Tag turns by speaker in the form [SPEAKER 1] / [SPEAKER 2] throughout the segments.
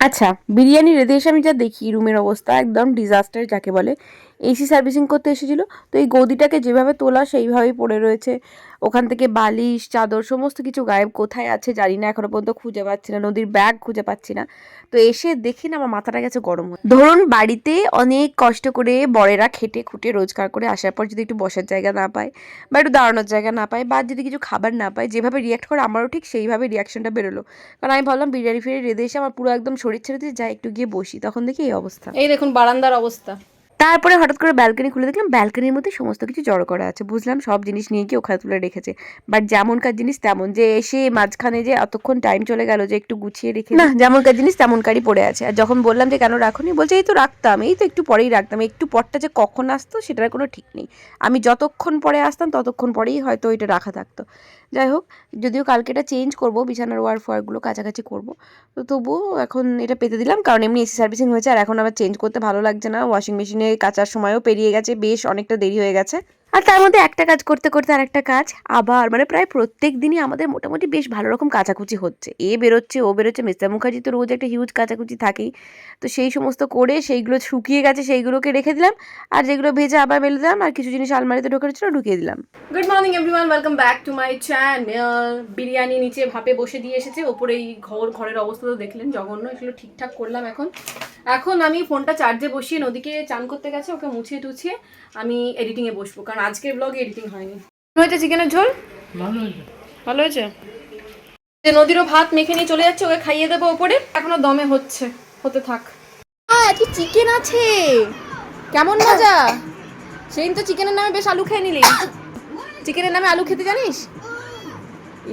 [SPEAKER 1] আচ্ছা বিরিয়ানি রেঁধে এসে আমি যা দেখি, রুমের অবস্থা একদম ডিজাস্টার যাকে বলে। এসি সার্ভিসিং করতে এসেছিল। তো এই গদিটাকে যেভাবে তোলা, সেইভাবেই পড়ে রয়েছে। ওখান থেকে বালিশ, চাদর, সমস্ত কিছু গায়েব কোথায় আছে জানি না। এখনও পর্যন্ত খুঁজে পাচ্ছি না, নদীর ব্যাগ খুঁজে পাচ্ছি না। তো এসে দেখি না আমার মাথাটা গেছে গরম ধরুন বাড়িতে অনেক কষ্ট করে বড়েরা খেটে খুঁটে রোজগার করে আসার পর যদি একটু বসার জায়গা না পায় বা একটু দাঁড়ানোর জায়গা না পায় বা যদি কিছু খাবার না পায়, যেভাবে রিয়াক্ট করে আমারও ঠিক সেইভাবে রিয়াকশনটা বেরোলো। কারণ আমি ভাবলাম বিরিয়ানি ফিরে রেঁধে এসে আমার পুরো একদম শরীর ছেড়ে দিয়ে যাই একটু গিয়ে বসি তখন দেখি এই অবস্থা।
[SPEAKER 2] এই দেখুন বারান্দার অবস্থা।
[SPEAKER 1] তারপরে হঠাৎ করে ব্যালকনি খুলে দেখলাম ব্যালকনির মধ্যে সমস্ত কিছু জড়ো করা আছে। বুঝলাম সব জিনিস নিয়ে গিয়ে ওখানে তুলে রেখেছে। বাট যেমনকার জিনিস তেমন যে এসে মাঝখানে যে এতক্ষণ টাইম চলে গেল যে একটু গুছিয়ে রেখে না যেমনকার জিনিস তেমনকারই পড়ে আছে। আর যখন বললাম যে কেন রাখুনি বলছে এই তো রাখতাম এই তো একটু পরেই রাখতাম একটু পরটা যে কখন আসতো সেটার কোনো ঠিক নেই। আমি যতক্ষণ পরে আসতাম ততক্ষণ পরেই হয়তো এটা রাখা থাকতো। যাই হোক, যদিও কালকে এটা চেঞ্জ করব, বিছানার ওয়ার ফোয়ারগুলো কাছাকাছি করব। তো তবুও এখন এটা পেতে দিলাম, কারণ এমনি এসি সার্ভিসিং হয়েছে, আর এখন আবার চেঞ্জ করতে ভালো লাগছে না। ওয়াশিং মেশিনে কাচার সময়ও পেরিয়ে গেছে, বেশ অনেকটা দেরি হয়ে গেছে। আর তার মধ্যে একটা কাজ করতে করতে আর একটা কাজ আবার মানে প্রায় প্রত্যেক দিনই আমাদের মোটামুটি বেশ ভালো রকম কাচাকুচি হচ্ছে। এ বেরোচ্ছে, ও বেরোচ্ছে, মিস্টার মুখার্জি তো রোজ একটা হিউজ কাচাকুচি থাকেই। তো সেই সমস্ত করে সেইগুলো শুকিয়ে গেছে, সেইগুলোকে রেখে দিলাম। আর যেগুলো ভেজে আবার মেলে দিলাম, আর কিছু জিনিস আলমারিতে ঢোকার ছিল ঢুকিয়ে দিলাম।
[SPEAKER 2] Good morning everyone welcome back to my channel biryani নিচে ভাপে বসে দিয়ে এসেছে। ওপরে এই ঘর, ঘরের অবস্থা তো দেখলেন, জঘন্য। এগুলো ঠিকঠাক করলাম এখন। এখন আমি ফোনটা চার্জে বসিয়ে নদীকে চান করতে গেছে, ওকে মুছিয়ে টুছিয়ে আমি এডিটিংয়ে বসবো। কারণ আজকের ব্লগে এডিটিং হয়নি। হয়েছে চিকেনের ঝোল?
[SPEAKER 3] ভালো হয়েছে।
[SPEAKER 2] ভালো হয়েছে? যে নদীরও ভাত মেখে নিয়ে চলে যাচ্ছে ওকে খাইয়ে দেবো ওপরে। এখনও দমে হচ্ছে হতে থাক। আজকে চিকেন আছে। কেমন মজা? সেদিন তো চিকেনের নামে বেশ আলু খেয়ে নিলি। চিকেনের নামে আলু খেতে জানিস?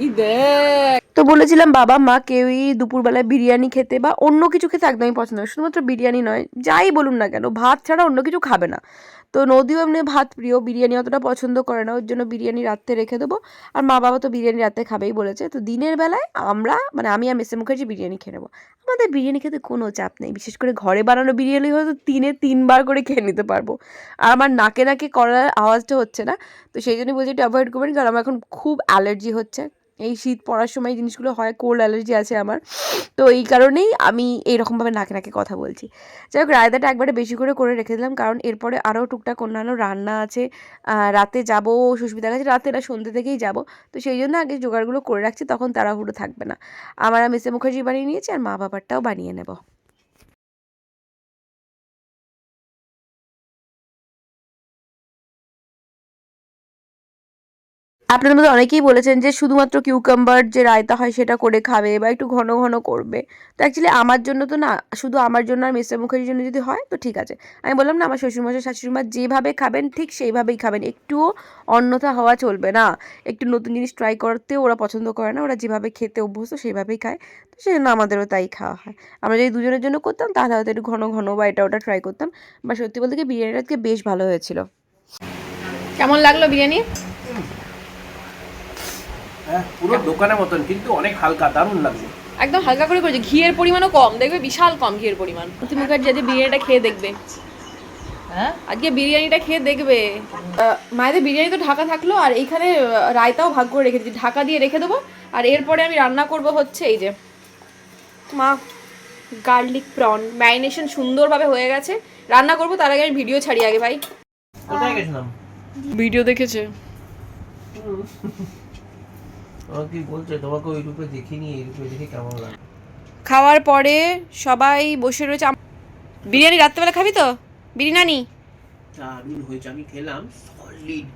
[SPEAKER 2] ই দেখ।
[SPEAKER 1] তো বলেছিলাম বাবা মা কেউই দুপুরবেলায় বিরিয়ানি খেতে বা অন্য কিছু খেতে একদমই পছন্দ নয় শুধুমাত্র বিরিয়ানি নয় যাই বলুন না কেন ভাত ছাড়া অন্য কিছু খাবে না। তো নদীও এমনি ভাত প্রিয়, বিরিয়ানি অতটা পছন্দ করে না, ওর জন্য বিরিয়ানি রাত্রে রেখে দেবো। আর মা বাবা তো বিরিয়ানি রাত্রে খাবেই বলেছে। তো দিনের বেলায় আমরা মানে আমি আর মেসে মুখার্জি বিরিয়ানি খেয়ে নেব। আমাদের বিরিয়ানি খেতে কোনো চাপ নেই, বিশেষ করে ঘরে বানানো বিরিয়ানি হয়তো তিনে তিনবার করে খেয়ে নিতে পারব। আর আমার নাকে নাকে করার আওয়াজটা হচ্ছে না, তো সেই জন্য বলছি একটু অ্যাভয়েড করবেন, কারণ আমার এখন খুব অ্যালার্জি হচ্ছে। এই শীত পড়ার সময় এই জিনিসগুলো হয়, কোল্ড অ্যালার্জি আছে আমার। তো এই কারণেই আমি এইরকমভাবে নাকে নাকে কথা বলছি। যাই হোক, রায়দাটা একবারে বেশি করে করে রেখে দিলাম, কারণ এরপরে আরও টুকটাক অন্যান্য রান্না আছে। রাতে যাব সুস্মিতার কাছে রাতে না সন্ধ্যে থেকেই যাব। তো সেই জন্য আগে জোগাড়গুলো করে রাখছি, তখন তাড়াহুড়ো থাকবে না। আমার মিসে মুখার্জি বানিয়ে নিয়েছি, আর মা বাবারটাও বানিয়ে নেব। আপনাদের মধ্যে অনেকেই বলেছেন যে শুধুমাত্র কিউকাম্বার যে রায়তা হয় সেটা করে খাবে বা একটু ঘন ঘন করবে। তো অ্যাকচুয়ালি আমার জন্য তো না, শুধু আমার জন্য আর মিস্টার মুখার্জির জন্য যদি হয়, তো ঠিক আছে। আমি বললাম না, আমার শ্বশুরমশাই, শাশুড়িমা যেভাবে খাবেন, ঠিক সেইভাবেই খাবেন। একটুও অন্যথা হওয়া চলবে না। একটু নতুন জিনিস ট্রাই করতেও ওরা পছন্দ করে না, ওরা যেভাবে খেতে অভ্যস্ত সেইভাবেই খায়। তো সেই জন্য আমাদেরও তাই খাওয়া হয়। আমরা যদি দুজনের জন্য করতাম, তাহলে হয়তো একটু ঘন ঘন বা এটা ওটা ট্রাই করতাম। বা সত্যি বলতে কি বিরিয়ানিটা আজকে বেশ ভালো হয়েছিল।
[SPEAKER 2] কেমন লাগল বিরিয়ানি?
[SPEAKER 3] পুরো দোকানের মতন কিন্তু অনেক হালকা দারুণ লাগছে।
[SPEAKER 2] একদম হালকা করে করেছে। ঘিয়ের পরিমাণও কম দেখবে বিশাল কম ঘিয়ের পরিমাণ। তুমি মুখার্জি আজকে বিরিয়ানিটা খেয়ে দেখবে?
[SPEAKER 4] হ্যাঁ?
[SPEAKER 2] আজকে বিরিয়ানিটা খেয়ে দেখবে। মায়েদের বিরিয়ানি তো ঢাকা থাকল আর এইখানে রায়তাও ভাগ করে রেখে দিচ্ছি ঢাকা দিয়ে রেখে দেবো আর এরপরে আমি রান্না করব হচ্ছে এই যে মা গার্লিক প্রন ম্যারিনেশন সুন্দরভাবে হয়ে গেছে। রান্না করব তার আগে আমি ভিডিও ছাড়ি আগে ভাই।
[SPEAKER 3] কোথায় গেছিলাম?
[SPEAKER 2] ভিডিও দেখেছে?
[SPEAKER 3] তোমাকে বলছে? তোমাকে ওই রূপে দেখিনি এই রূপে দেখে কেমন লাগে?
[SPEAKER 2] খাওয়ার পরে সবাই বসে রয়েছে বিরিয়ানি রাত্রেবেলা খাবি তো? বিরিয়ানি?
[SPEAKER 3] দারুণ হয়েছে আমি খেলাম সলিড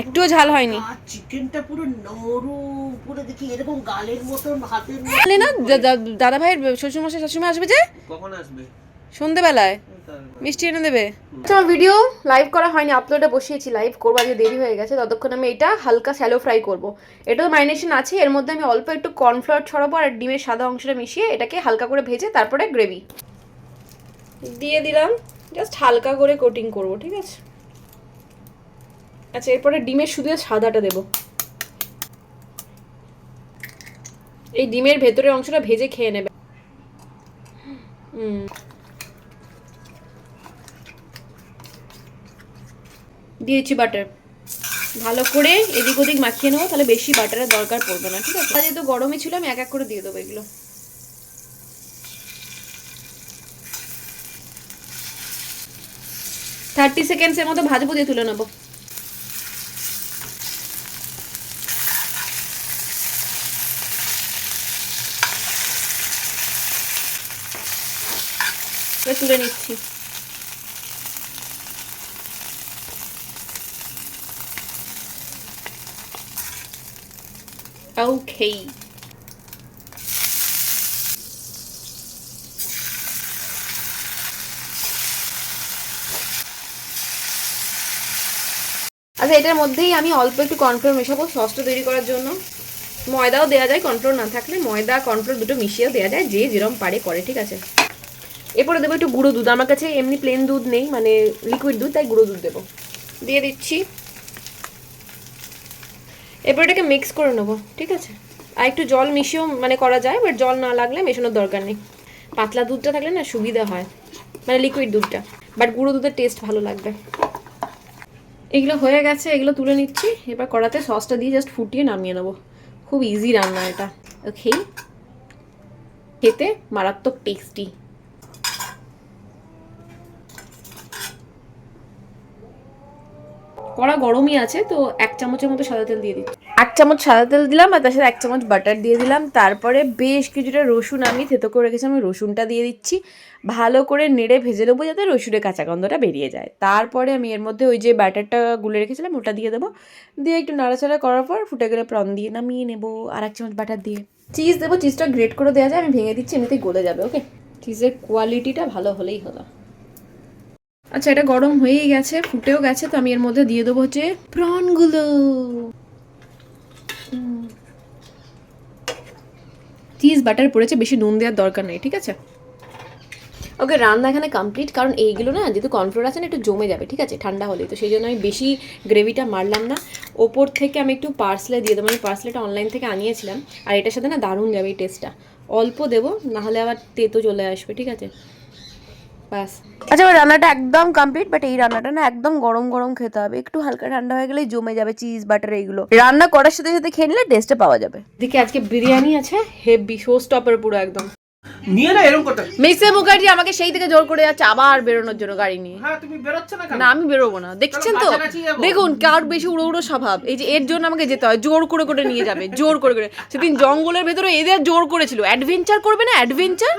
[SPEAKER 2] একটুও ঝাল হয়নি।
[SPEAKER 4] চিকেনটা পুরো নরম পুরো দেখি এরকম গালের মতন হাতের মতন।
[SPEAKER 2] না দাদা ভাইয়ের শ্বশুরমশাই শাশুড়ি আসবে যে?
[SPEAKER 3] কখন আসবে?
[SPEAKER 2] সন্ধ্যেবেলায় মিষ্টি এনে দেবে? আমার ভিডিও লাইভ করা হয়নি আপলোডে বসিয়েছি লাইভ করব আজকে দেরি হয়ে গেছে ততক্ষণ আমি এটা হালকা স্যালো ফ্রাই করব। এটা তো ম্যারিনেশন আছে এর মধ্যে আমি অল্প একটু কর্নফ্লাওয়ার ছড়াবো আর ডিমের সাদা অংশটা মিশিয়ে এটাকে হালকা করে ভেজে তারপরে গ্রেভি দিয়ে দিলাম জাস্ট হালকা করে কোটিং করব ঠিক আছে? আচ্ছা এরপরে ডিমের শুধু সাদাটা দেবো। এই ডিমের ভেতরের অংশটা ভেজে খেয়ে নেবে। হুম। দিয়েছি বাটার ভালো করে এদিক ওদিক মাখিয়ে নেব, তাহলে বেশি বাটারের দরকার পড়বে না, ঠিক আছে? যেহেতু গরমে ছিল, আমি এক এক করে দিয়ে দেবো এগুলো। থার্টি সেকেন্ডসের মতো ভাজবো, দিয়ে তুলে নেব। তুলে নিচ্ছি। ওকে আচ্ছা এটার মধ্যেই আমি অল্প একটু কর্নফ্লোর মেশাবো সসটা তৈরি করার জন্য। ময়দাও দেওয়া যায় কর্নফ্লোর না থাকলে ময়দা কর্নফ্লোর দুটো মিশিয়েও দেওয়া যায়, যে যেরকম পারে করে, ঠিক আছে? এরপরে দেবো একটু গুঁড়ো দুধ, আমার কাছে এমনি প্লেন দুধ নেই মানে লিকুইড দুধ, তাই গুঁড়ো দুধ দেবো। দিয়ে দিচ্ছি। এরপর এটাকে মিক্স করে নেব, ঠিক আছে? আর একটু জল মিশিয়েও মানে করা যায় বাট জল না লাগলে মেশানোর দরকার নেই। পাতলা দুধটা থাকলে না সুবিধা হয় মানে লিকুইড দুধটা বাট গুঁড়ো দুধের টেস্ট ভালো লাগবে। এগুলো হয়ে গেছে, এগুলো তুলে নিচ্ছি, এবার কড়াতে সসটা দিয়ে জাস্ট ফুটিয়ে নামিয়ে নেব। খুব ইজি রান্না এটা ওকে খেতে মারাত্মক টেস্টি কড়া গরমই আছে, তো এক চামচের মতো সাদা তেল দিয়ে দিচ্ছি। এক চামচ সাদা তেল দিলাম আর তার সাথে এক চামচ বাটার দিয়ে দিলাম। তারপরে বেশ কিছুটা রসুন আমি থেতো করে রেখেছি, আমি রসুনটা দিয়ে দিচ্ছি। ভালো করে নেড়ে ভেজে নেব যাতে রসুনের কাঁচা গন্ধটা বেরিয়ে যায়। তারপরে আমি এর মধ্যে ওই যে ব্যাটারটা গুলে রেখেছিলাম, ওটা দিয়ে দেবো। দিয়ে একটু নাড়াচাড়া করার পর ফুটে গেলে প্রন দিয়ে নামিয়ে নেব আর এক চামচ বাটার দিয়ে। চিজ দেবো চিজটা গ্রেট করে দেওয়া যায়, আমি ভেঙে দিচ্ছি, এমনিতেই গলে যাবে ওকে চিজের কোয়ালিটিটা ভালো হলেই হলো। আচ্ছা এটা গরম হয়েই গেছে, ফুটেও গেছে, তো আমি এর মধ্যে দিয়ে দেবো হচ্ছে প্রনগুলো চিজ বাটার পড়েছে, বেশি নুন দেওয়ার দরকার নেই, ঠিক আছে? ওকে, রান্না এখানে কমপ্লিট কারণ এইগুলো না, যেহেতু কর্নফ্লোর আছে না, একটু জমে যাবে, ঠিক আছে, ঠান্ডা হলেই। তো সেই জন্য আমি বেশি গ্রেভিটা মারলাম না। ওপর থেকে আমি একটু পার্সলে দিয়ে দেবো, আমি পার্সলেটা অনলাইন থেকে আনিয়েছিলাম, আর এটার সাথে না দারুণ যাবে এই টেস্টটা অল্প দেবো, নাহলে আবার তেতো চলে আসবে, ঠিক আছে? ব্যাস।
[SPEAKER 1] আচ্ছা এবার রান্নাটা একদম কমপ্লিট বাট এই রান্নাটা না একদম গরম গরম খেতে হবে। একটু হালকা ঠান্ডা হয়ে গেলেই জমে যাবে চিজ বাটার এইগুলো। রান্না করার সাথে সাথে খেয়ে নিলে টেস্টে পাওয়া যাবে।
[SPEAKER 2] দেখি আজকে বিরিয়ানি আছে, হেভি শো স্টপার পুরো একদম।
[SPEAKER 3] নিয়ে না এরকম করতে।
[SPEAKER 2] মিসে মুখার্জি আমাকে সেই থেকে জোর করে যাচ্ছে আবার বেরোনোর জন্য গাড়ি নিয়ে।
[SPEAKER 3] হ্যাঁ তুমি বেরোচ্ছ না কেন?
[SPEAKER 2] না আমি বেরোবো না। দেখছেন তো? দেখুন কার বেশি উড়ো উড়ো স্বভাব। এই যে এর জন্য আমাকে যেতে হয় জোর করে করে নিয়ে যাবে জোর করে করে। সেদিন জঙ্গলের ভেতরে এদের জোর করেছিল। অ্যাডভেঞ্চার করবে না? অ্যাডভেঞ্চার?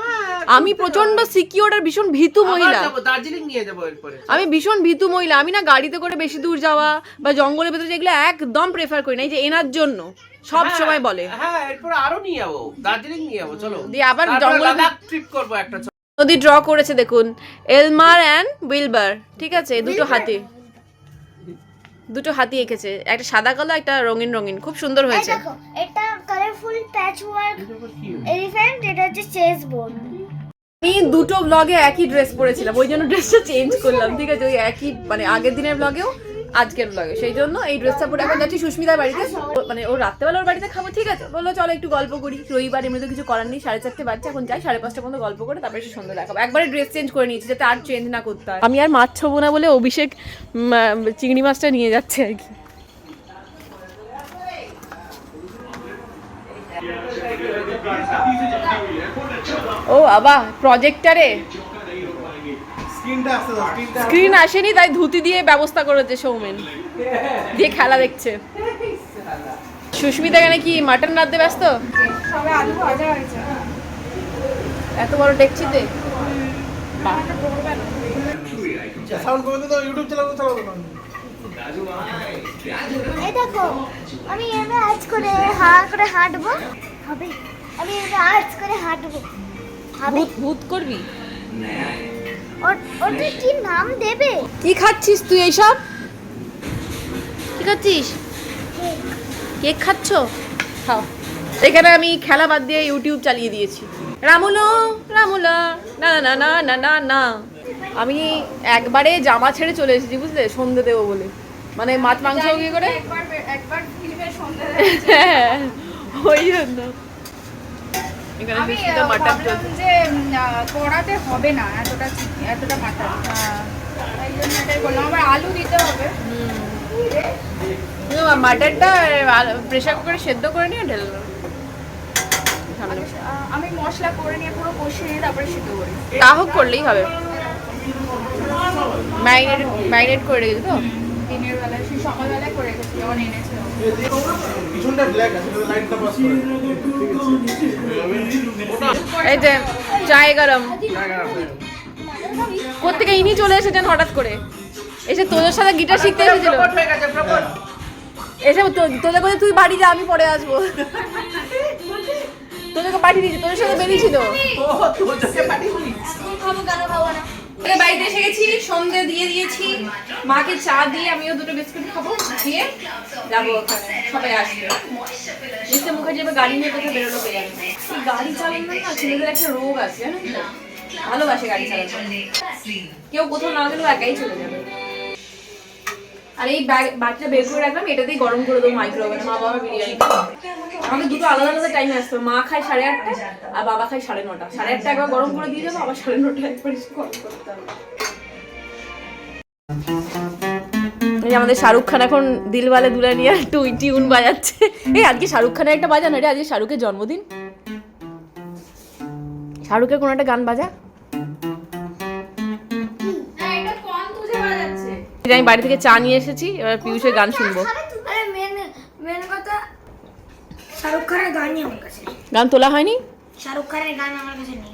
[SPEAKER 2] আমি প্রচণ্ড সিকিউর আর ভীষণ ভীতু মহিলা।
[SPEAKER 3] দার্জিলিং নিয়ে যাব এরপরে।
[SPEAKER 2] আমি ভীষণ ভীতু মহিলা। আমি না গাড়িতে করে বেশি দূর যাওয়া বা জঙ্গলের ভেতরে যেগুলো একদম প্রেফার করি না। এই যে এনার জন্য। সব সময় বলে।
[SPEAKER 3] হ্যাঁ এরপর আরও নিয়ে যাব। দার্জিলিং নিয়ে যাব চলো।
[SPEAKER 2] দিয়ে আবার জঙ্গলে
[SPEAKER 3] লাদাখ ট্রিপ করব একটা
[SPEAKER 2] নদী ড্র করেছে দেখুন। এলমার অ্যান্ড উইলবার ঠিক আছে? দুটো হাতি। দুটো হাতি এঁকেছে। একটা সাদা কালো একটা রঙিন রঙিন। খুব সুন্দর হয়েছে।
[SPEAKER 5] এটা কালারফুল প্যাচ ওয়ার্ক এলিফ্যান্ট এটা হচ্ছে চেস বোন
[SPEAKER 2] আমি দুটো ব্লগে একই ড্রেস পরেছিলাম। ওই জন্য ড্রেসটা চেঞ্জ করলাম ঠিক আছে? ওই একই মানে আগের দিনের ব্লগেও আজকের ব্লগে সেই জন্য এই ড্রেসটা পরে এখন যাচ্ছি সুস্মিতার বাড়িতে। মানে ও রাত্রেবেলা ওর বাড়িতে খাব ঠিক আছে? বলল চলো একটু গল্প করি। রবিবার এমনিতে কিছু করার নেই সাড়ে চারটে বাজছে এখন যাই সাড়ে পাঁচটা পর্যন্ত গল্প করে তারপরে সে সন্ধ্যা দেখাবো। একবারে ড্রেস চেঞ্জ করে নিয়েছি যাতে আর চেঞ্জ না করতে হয়। আমি আর মাছ ছবো না বলে অভিষেক চিংড়ি মাছটা নিয়ে যাচ্ছে আর কি। ও বাবা প্রজেক্টারে স্ক্রিন আসেনি তাই ধুতি দিয়ে ব্যবস্থা করেছে সৌমেন দিয়ে খেলা দেখছে। সুস্মিতা এখানে কি মাটন রাঁধতে ব্যস্ত? এত বড় ডেকচিতে বাহ।
[SPEAKER 5] এই দেখো আমি এভাবে আজ করে হা করে হাঁটবো। হবে। আমি এভাবে আজ করে হাঁটবো।
[SPEAKER 2] ভূত ভূত করবি?
[SPEAKER 5] ওটা কি নাম দেবে?
[SPEAKER 2] কি খাচ্ছিস তুই এইসব? কি খাচ্ছিস? কেক। খাচ্ছ? খাও এখানে আমি খেলা বাদ দিয়ে ইউটিউব চালিয়ে দিয়েছি। রামুলো রামুলা না না না না না না আমি একবারে জামা ছেড়ে চলে এসেছি বুঝলে? সন্ধে দেবো বলে। মানে মাছ মাংস ইয়ে করে? হ্যাঁ ওই জন্য।
[SPEAKER 6] আমি ভাবলাম যে কড়াতে হবে না এতটা এতটা মাটন। তাই জন্য এটাই বললাম আবার আলু দিতে হবে।
[SPEAKER 2] মাটনটা প্রেশার কুকারে সেদ্ধ করে নিয়ে ঢেলে
[SPEAKER 6] আমি মশলা করে নিয়ে পুরো কষিয়ে নিয়ে তারপরে সিদ্ধ করি।
[SPEAKER 2] তা হোক করলেই হবে। ম্যারিনেট ম্যারিনেট করে রেখেছি তো?
[SPEAKER 6] দিনের বেলায় সেই সকালবেলায় করে রেখেছি যখন এনেছে। ও।
[SPEAKER 3] পিছনটা ব্ল্যাক আছে লাইটটা পাস করে।
[SPEAKER 2] এই যে চায় গরম। কোথেকে ইনি চলে এসেছেন হঠাৎ করে? এসে তোদের সাথে গিটার শিখতে এসেছিল। এসে তো- তোদের বলে তুই বাড়ি যা আমি পরে আসব। তোদেরকে পাঠিয়ে দিয়েছি তোদের সাথে বেরিয়েছিল। বাড়িতে এসে গেছি, সন্ধে দিয়ে দিয়েছি। মাকে চা দিয়ে আমিও দুটো বিস্কুট খাব দিয়ে যাব সবাই আসবে। মিস্টার মুখার্জি এবার গাড়ি নিয়ে কোথাও বেরোলো জানে। গাড়ি চালানোর না ছেলেদের একটা রোগ আছে, জানো ভালোবাসে গাড়ি চালানো কেউ কোথাও না গেলেও একাই চলে যাবে। আর এই ব্যাগ বাচ্চা বের করে রাখলাম, এটাতেই গরম করে দেবো মাইক্রোওভেনে মা বাবা বিরিয়ানি আমাদের দুটো আলাদা আলাদা টাইমে আসতো। মা খায় সাড়ে আটটা আর বাবা খায় সাড়ে নটা। সাড়ে আটটা একবার গরম করে দিয়ে যাব আবার সাড়ে নটা একবার করতে হবে। আমাদের শাহরুখ খান এখন দিলওয়ালে দুলানিয়া টু টিউন বাজাচ্ছে। এই আজকে শাহরুখ খানের একটা বাজা না রে আজকে শাহরুখের জন্মদিন। শাহরুখের কোনো একটা গান বাজা?
[SPEAKER 6] হ্যাঁ
[SPEAKER 2] আমি বাড়ি থেকে চা নিয়ে এসেছি এবার পিয়ুষের গান শুনব।
[SPEAKER 5] শাহরুখ খানের গানই আমার কাছে। নেই।
[SPEAKER 2] গান তোলা হয়নি?
[SPEAKER 5] শাহরুখ খানের গান আমার কাছে নেই।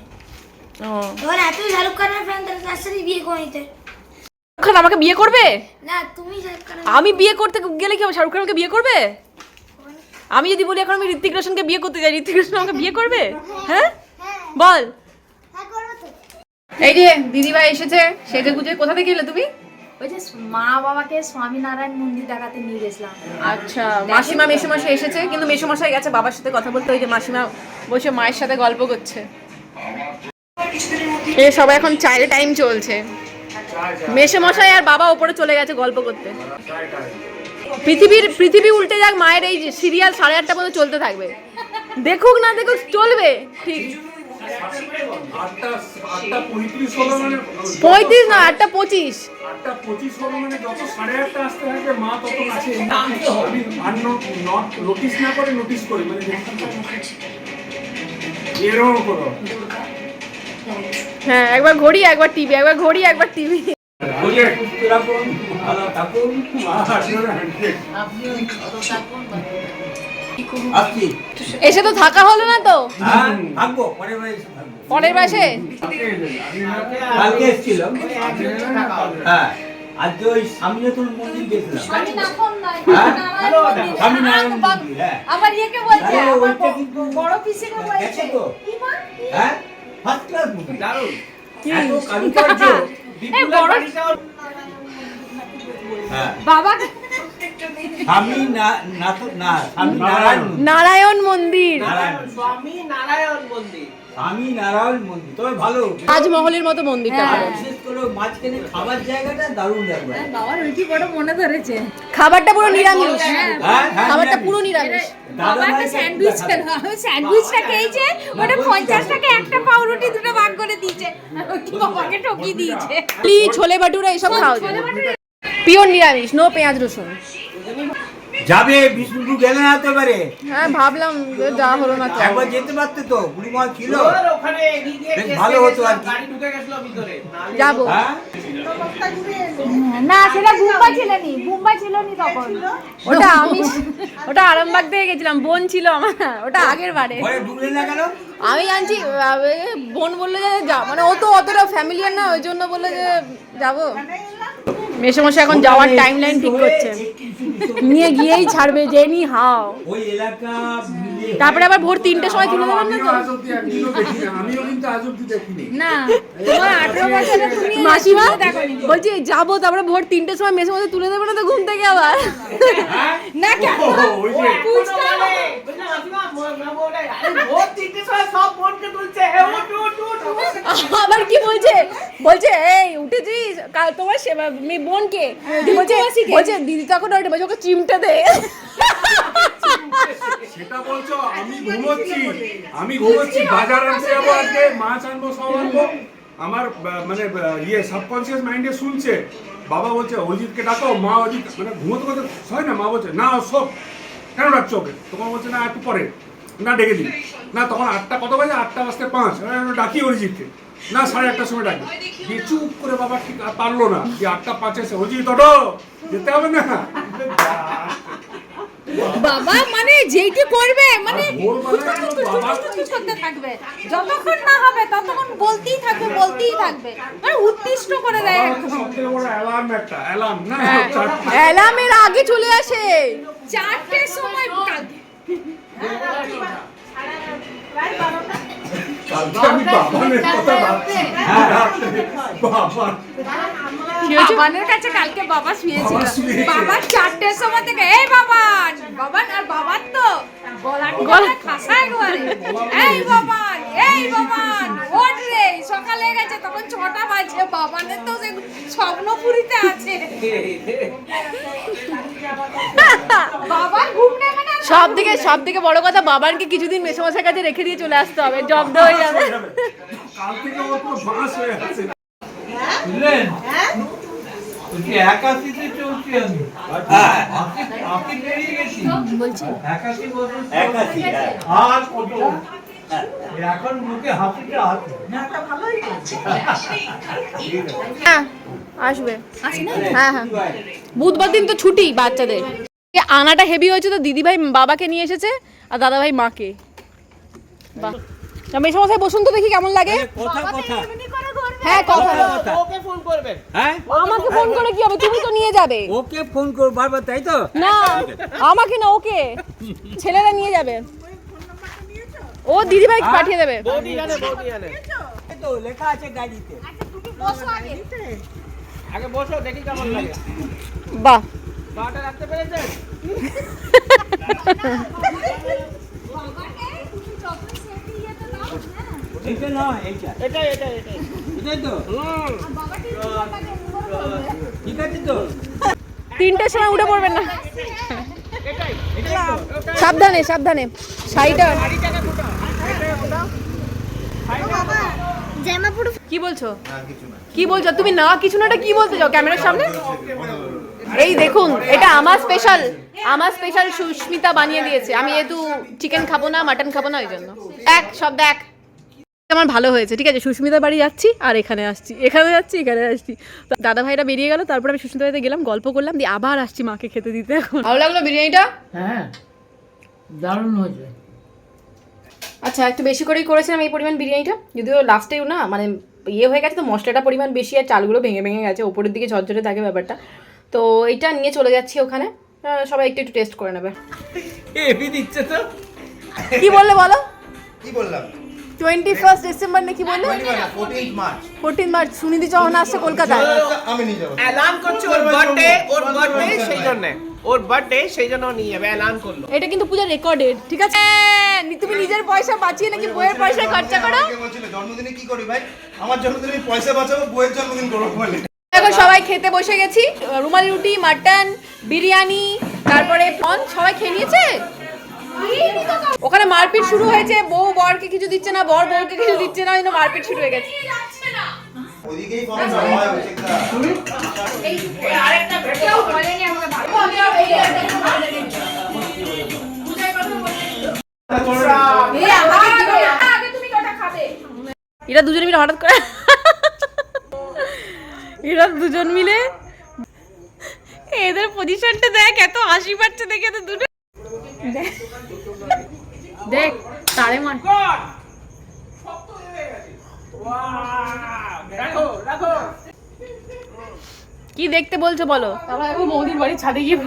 [SPEAKER 2] ও।
[SPEAKER 5] এবার এতই শাহরুখ খানের ফ্যান তার সাথে বিয়ে করে নিতে।
[SPEAKER 2] শাহরুখ খান আমাকে বিয়ে করবে?
[SPEAKER 5] না তুমি শাহরুখ
[SPEAKER 2] আমি বিয়ে করতে গেলে কি শাহরুখ খান আমাকে বিয়ে করবে? আমি যদি বলি এখন আমি ঋত্বিক রোশনকে বিয়ে করতে যাই ঋত্বিক রোশন আমাকে বিয়ে করবে? হ্যাঁ বল।
[SPEAKER 5] হ্যাঁ করব
[SPEAKER 2] এই যে দিদিভাই এসেছে সেজে গুজে কোথা থেকে এলে তুমি?
[SPEAKER 7] ওই যে মা বাবাকে স্বামীনারায়ণ মন্দির দেখাতে নিয়ে গেছিলাম।
[SPEAKER 2] আচ্ছা মাসিমা মেসোমশাই এসেছে কিন্তু মেসোমশাই গেছে বাবার সাথে কথা বলতে ওই যে মাসিমা বসে মায়ের সাথে গল্প করছে। এ সবাই এখন চায়ের টাইম চলছে। মেসোমশাই আর বাবা ওপরে চলে গেছে গল্প করতে। পৃথিবীর পৃথিবী উল্টে যাক মায়ের এই সিরিয়াল সাড়ে আটটা পর্যন্ত চলতে থাকবে। দেখুক না দেখুক চলবে। ঠিক।
[SPEAKER 8] পঁয়ত্রিশ মানে
[SPEAKER 2] পঁয়ত্রিশ না আটটা পঁচিশ।
[SPEAKER 8] আটটা পঁচিশ হলো মানে যত সাড়ে আটটা আসতে থাকবে মা তত আছে আমি আর নোটিস না করে নোটিস করি মানে এরকম করো।
[SPEAKER 2] হ্যাঁ একবার ঘড়ি একবার টিভি একবার ঘড়ি একবার টিভি।
[SPEAKER 3] আসছি
[SPEAKER 2] এসে তো থাকা হলো না তো?
[SPEAKER 3] হ্যাঁ থাকব পরের বারে থাকব।
[SPEAKER 2] পরের মাসে
[SPEAKER 9] কালকে এসেছিলাম। আজকে ওই স্বামীনাথন মন্দির গেছিলাম। স্বামীনারায়ণ মন্দির হ্যাঁ।
[SPEAKER 7] আমার ইয়েকে বলছে?
[SPEAKER 9] ওইটা কিন্তু
[SPEAKER 7] বড় পিসিকে বলছে।
[SPEAKER 9] হ্যাঁ? ফার্স্ট ক্লাস মন্দির।
[SPEAKER 3] দারুণ।
[SPEAKER 9] এত কারুকার্য।
[SPEAKER 7] বড় বাবা
[SPEAKER 9] স্বামী না না না স্বামী নারায়ণ। মন্দির।
[SPEAKER 2] নারায়ণ। মন্দির
[SPEAKER 3] স্বামী নারায়ণ মন্দির।
[SPEAKER 9] স্বামী নারায়ণ মন্দির তবে ভালো।
[SPEAKER 2] তাজমহলের মতো মন্দিরটা
[SPEAKER 9] বিশেষ করে মাঝখানে খাবার জায়গাটা দারুণ লাগবে।
[SPEAKER 7] বাবার ওইটি বড় মনে ধরেছে।
[SPEAKER 2] খাবারটা পুরো নিরামিষ।
[SPEAKER 9] হ্যাঁ হ্যাঁ
[SPEAKER 2] খাবারটা পুরো নিরামিষ।
[SPEAKER 9] দাদা
[SPEAKER 7] বাবা একটা স্যান্ডউইচ খেলো আমি স্যান্ডউইচটা খেয়েছে ওটা পঞ্চাশ টাকা একটা পাউরুটি দুটো ভাগ করে দিয়েছে। বাবাকে ঠকিয়ে দিয়েছে।
[SPEAKER 2] ছোলে ভাটুরা এসব খাওয়া যায়। পিওর নিরামিষ নো পেঁয়াজ রসুন।
[SPEAKER 9] যাবে বিষ্ণুপুর গেলে না তো এবারে
[SPEAKER 2] হ্যাঁ ভাবলাম যে হলো না তো।
[SPEAKER 9] একবার যেতে পারতে তো বুড়িমা ছিল।
[SPEAKER 3] ওখানে গিয়ে
[SPEAKER 9] বেশ ভালো হতো আর কি।
[SPEAKER 3] গাড়ি ঢুকে গেছিল ভিতরে।
[SPEAKER 2] যাব।
[SPEAKER 9] হ্যাঁ?
[SPEAKER 7] না সেটা মুম্বাই ছিল নি মুম্বাই ছিল নি তখন।
[SPEAKER 2] ওটা আমি ওটা আরামবাগ থেকে গেছিলাম বোন ছিল আমার ওটা আগের বারে।
[SPEAKER 9] ঢুকলে না কেন?
[SPEAKER 2] আমি জানছি বোন বলল যে যা মানে ও তো অতটা ফ্যামিলিয়ার না ওই জন্য বলল যে যাব। মেসোমশাই এখন যাওয়ার টাইম লাইন ঠিক করছে। নিয়ে গিয়েই ছাড়বে জেনি হাও
[SPEAKER 9] ওই এলাকা
[SPEAKER 2] তারপরে আবার ভোর তিনটের সময় তুলে দেবেন না তো?
[SPEAKER 8] আজ অব্দি একদিনও দেখিনি আমিও কিন্তু আজ অব্দি দেখিনি।
[SPEAKER 7] না তোমার আঠেরো বছরে তুমি
[SPEAKER 2] মাসিমা বলছি যাব তারপরে ভোর তিনটের সময় মেসে মধ্যে তুলে দেবে না তো ঘুম থেকে আবার?
[SPEAKER 7] না কেন?
[SPEAKER 8] ওই যে।
[SPEAKER 2] আবার কি বলছে? বলছে এই উঠেছিস কাল তোমার সেবা মেয়ে বোনকে দিয়ে বলছে বলছে দিদি তখন ওঠে বলছে ওকে চিমটে দে।
[SPEAKER 8] সেটা বলছো আমি ঘুমোচ্ছি আমি ঘুমোচ্ছি বাজার আনতে যাব আজকে মাছ আনব সব আনব। আমার মানে ইয়ে সাবকনসিয়াস মাইন্ডে শুনছে। বাবা বলছে অজিতকে ডাকো মা অজিত মানে ঘুমোতে কথা হয় না মা বলছে না সব কেন ডাকছো ওকে? তখন বলছে না একটু পরে না ডেকে দিই না তখন আটটা কত বাজে? আটটা বাজতে পাঁচ। আমি ডাকি অরিজিৎকে। না সাড়ে আটটার সময় ডাকি দিয়ে চুপ করে বাবা ঠিক পারল না যে আটটা পাঁচে এসে অজিত অটো যেতে হবে না।
[SPEAKER 7] বাবা মানে যেইটি করবে মানে করতে থাকবে। যতক্ষণ না হবে ততক্ষণ বলতেই থাকবে বলতেই থাকবে। মানে উত্তিষ্ট করে দেয়
[SPEAKER 8] অ্যালার্ম একটা অ্যালার্ম না?
[SPEAKER 2] হ্যাঁ। অ্যালার্মের আগে চলে আসে।
[SPEAKER 7] চারটের সময় কাল-
[SPEAKER 8] কালকে আমি বাবানের কথা ভাবছি। বাবা।
[SPEAKER 7] বাবানের কাছে কালকে বাবা শুয়েছিল।
[SPEAKER 8] বাবা
[SPEAKER 7] চারটের সময় থেকে এই বাবান বাবান আর বাবার তো গলা খাসা একবারে এই বাবান এই বাবান ওঠ রে। সকালে গেছে তখন ছটা বাজে বাবানের তো সে স্বপ্নপুরীতে আছে। বাবার ঘুম নেবে
[SPEAKER 2] সব থেকে সব থেকে বড় কথা বাবানকে কিছুদিন মেসমশাই কাছে রেখে দিয়ে চলে আসতে হবে জব্দ হয়ে যাবে।
[SPEAKER 8] কাল থেকে ওর পুরো বাঁশ হয়ে আছে
[SPEAKER 9] বুঝলেন? হ্যাঁ, এখন মুখে হাসিটা আছে।
[SPEAKER 2] হ্যাঁ আসবে? হ্যাঁ হ্যাঁ। বুধবার দিন তো ছুটি বাচ্চাদের। আনাটা হেভি হয়েছে তো দিদিভাই বাবাকে নিয়ে এসেছে আর দাদাভাই মাকে। বাহ। মেসমশাই বসুন তো দেখি কেমন লাগে।
[SPEAKER 9] কথা কথা।
[SPEAKER 2] হ্যাঁ কথা
[SPEAKER 3] ওকে ফোন করবেন
[SPEAKER 9] হ্যাঁ?
[SPEAKER 2] আমাকে ফোন করে কি হবে? তুমি তো নিয়ে যাবে।
[SPEAKER 9] ওকে ফোন কর বারবার তাই তো?
[SPEAKER 2] না আমাকে না ওকে। ছেলেরা নিয়ে যাবে। ও দিদিভাই পাঠিয়ে দেবে।
[SPEAKER 3] বৌদি জানে বৌদি জানে
[SPEAKER 9] তো লেখা আছে গাড়িতে।
[SPEAKER 3] আচ্ছা তুমি বসো আগে। বসো দেখি কেমন লাগে।
[SPEAKER 2] বাহ।
[SPEAKER 3] পাটা রাখতে পেরেছেন?
[SPEAKER 2] তিনটের সময় উঠে পড়বেন না। সাবধানে সাবধানে। শাড়িটা। কি বলছো? কি বলছো? তুমি না, কিছু না, এটা কি বলতে চাও? ক্যামেরার সামনে? এই দেখুন, এটা আমার স্পেশাল আমার স্পেশাল সুস্মিতা বানিয়ে দিয়েছে। আমি যেহেতু চিকেন খাব না মাটন খাব না ওই জন্য এক সব দেখ। আমার ভালো হয়েছে ঠিক আছে? সুস্মিতার বাড়ি যাচ্ছি আর এখানে আসছি। এখানে যাচ্ছি এখানে আসছি। দাদা ভাইরা বেরিয়ে গেল তারপর আমি সুস্মিতা বাড়িতে গেলাম গল্প করলাম দিয়ে আবার আসছি মাকে খেতে দিতে এখন। ভালো লাগল বিরিয়ানিটা?
[SPEAKER 4] হ্যাঁ দারুণ হয়েছে।
[SPEAKER 2] আচ্ছা একটু বেশি করেই করেছিলাম এই পরিমাণ বিরিয়ানিটা। যদিও লাস্টেও না মানে ইয়ে হয়ে গেছে তো মশলাটা পরিমাণ বেশি আর চালগুলো ভেঙে ভেঙে গেছে ওপরের দিকে ঝরঝরে থাকে ব্যাপারটা। তো এইটা নিয়ে চলে যাচ্ছি ওখানে। সবাই একটু একটু টেস্ট করে নেবে।
[SPEAKER 9] হেভি দিচ্ছে তো।
[SPEAKER 2] কি বললে বলো?
[SPEAKER 10] কি বললাম?
[SPEAKER 2] টোয়েন্টি ফার্স্ট ডিসেম্বর নাকি বললে?
[SPEAKER 10] Fourteen March
[SPEAKER 2] fourteen March Sunidhi Chauhan আসছে কলকাতায়।
[SPEAKER 10] আমি নিয়ে যাব।
[SPEAKER 3] অ্যালার্ম করছে ওর বার্থডে ওর বার্থডে সেই জন্য। ওর বার্থডে সেই জন্য নিয়ে যাবে অ্যালার্ম করল।
[SPEAKER 2] এটা কিন্তু পুজো রেকর্ডেড ঠিক আছে? হ্যাঁ, তুমি নিজের পয়সা বাঁচিয়ে নাকি বইয়ের পয়সা খরচা করো?
[SPEAKER 10] জন্মদিনে কি করি ভাই? আমার জন্মদিনে পয়সা বাঁচাবো বইয়ের জন্মদিন করব বলে।
[SPEAKER 2] এখন সবাই খেতে বসে গেছি। রুমালি রুটি মাটন বিরিয়ানি তারপরে প্রন সবাই খেয়ে নিয়েছে? ওখানে মারপিট শুরু হয়েছে বউ বরকে কিছু দিচ্ছে না বর বউকে কিছু দিচ্ছে না ওই জন্য মারপিট শুরু হয়ে গেছে। এরা দুজন মিলে হঠাৎ করে এরা দুজন মিলে? এদের পজিশনটা দেখ, এত হাসি পাচ্ছে দেখে তো দুটো। দেখ। তারে মান কি দেখতে বলছো বলো? মৌদির বাড়ি ছাদে গিয়ে